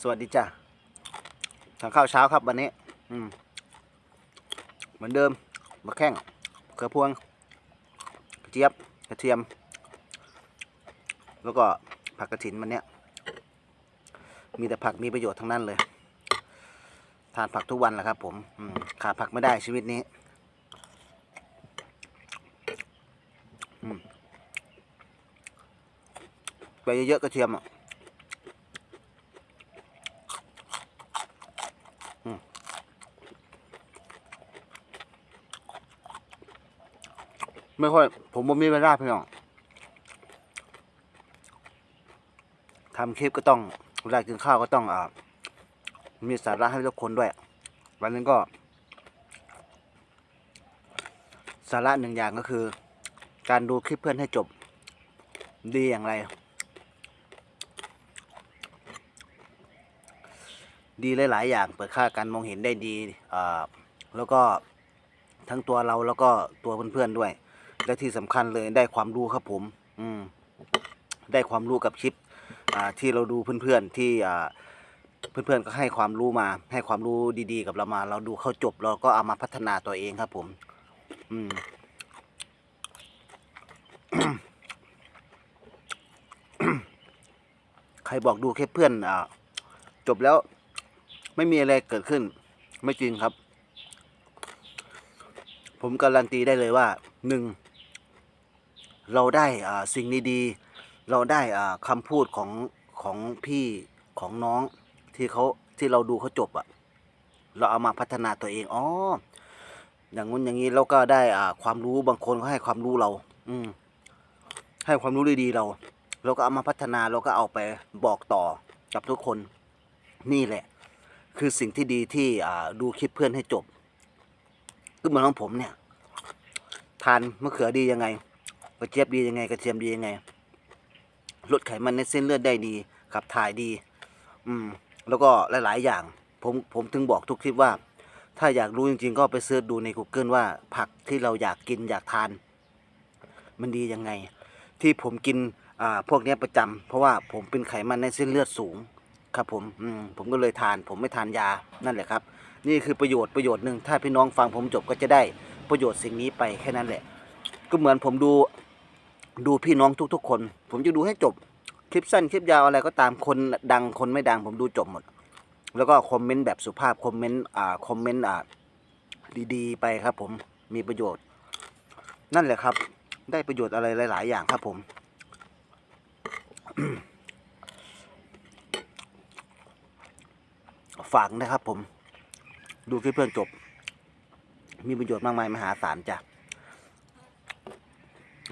สวัสดีจ้ะทานข้าวเช้าครับวันนี้ อืม เหมือนเดิมมะแข้งเขือพวงกระเจี๊ยบกระเทียม แล้วก็ผักกระถินวันเนี้ยมีแต่ผักมีประโยชน์ทั้งนั้นเลย ทานผักทุกวันแหละครับ ผมอืมขาดผักไม่ได้ชีวิตนี้อืมไปเยอะๆกระเทียมอะ ไม่ค่อย ผมบ่มีเวลาพี่น้องทำคลิปก็ต้องเวลากินข้าวก็ต้องอ่ามีสาระให้ทุกคนด้วย วันนี้ก็ สาระหนึ่งอย่างก็คือ การดูคลิปเพื่อนให้จบ ดีอย่างไร ดีหลายๆอย่าง เปิดค่าการมองเห็นได้ดีอ่าแล้วก็ทั้งตัวเราแล้วก็ตัวเพื่อนๆด้วย และที่สำคัญเลยได้ความรู้ครับผม อืม ได้ความรู้กับคลิป อ่า ที่เราดูเพื่อนๆที่อ่าเพื่อนๆก็ให้ความรู้มา ให้ความรู้ดีๆ กับเรามา เราดูเข้าจบเราก็เอามาพัฒนาตัวเองครับผม อืมใครบอกดูแค่เพื่อนอ่าจบแล้วไม่มีอะไรเกิดขึ้น ไม่จริงครับ ผมการันตีได้เลยว่าหนึ่ง เราได้สิ่งดีๆเราได้อ่าคำพูดของของพี่ของน้องที่เขาที่เราดูเขาจบอะเราเอามาพัฒนาตัวเองอ๋ออย่างงู้นอย่างนี้เราก็ได้อ่าความรู้บางคนก็ให้ความรู้เรา อืม ให้ความรู้ดีๆเรา เราก็เอามาพัฒนาเราก็เอาไปบอกต่อกับทุกคนนี่แหละ คือสิ่งที่ดีที่อ่าดูคลิปเพื่อนให้จบก็เหมือนของผมเนี่ย ทานมะเขือดียังไง กระเจี๊ยบดียังไงกระเทียมดียังไงลดไขมันในเส้นเลือดได้ดีขับถ่ายดี อืม แล้วก็หลาย ๆ อย่าง ผมผมถึงบอกทุกคลิปว่า ถ้าอยากรู้จริง ๆ ก็ไปเสิร์ชดูใน Google ว่าผักที่เราอยากกินอยากทาน มันดียังไง ที่ผมกินอ่าพวกนี้ประจำเพราะว่าผมเป็นไขมันในเส้นเลือดสูง ครับผมอืมผมก็เลยทาน ผมไม่ทานยานั่นแหละครับ นี่คือประโยชน์ประโยชน์หนึ่งถ้าพี่น้องฟังผมจบก็จะได้ประโยชน์สิ่งนี้ไปแค่นั้นแหละ ก็เหมือนผมดู ดูพี่น้องทุก ๆ คน ผมจะดูให้จบคลิปสั้นคลิปยาวอะไรก็ตามคนดังคนไม่ดังผมดูจบหมด แล้วก็คอมเมนต์แบบสุภาพคอมเมนต์อ่าคอมเมนต์อ่าดีๆ ไปครับ ผมมีประโยชน์ นั่นแหละครับ ได้ประโยชน์อะไรหลาย ๆ อย่างครับผม ฝากนะครับผม ดูคลิปเพื่อนจบ มีประโยชน์มากมายมหาศาลจ้ะ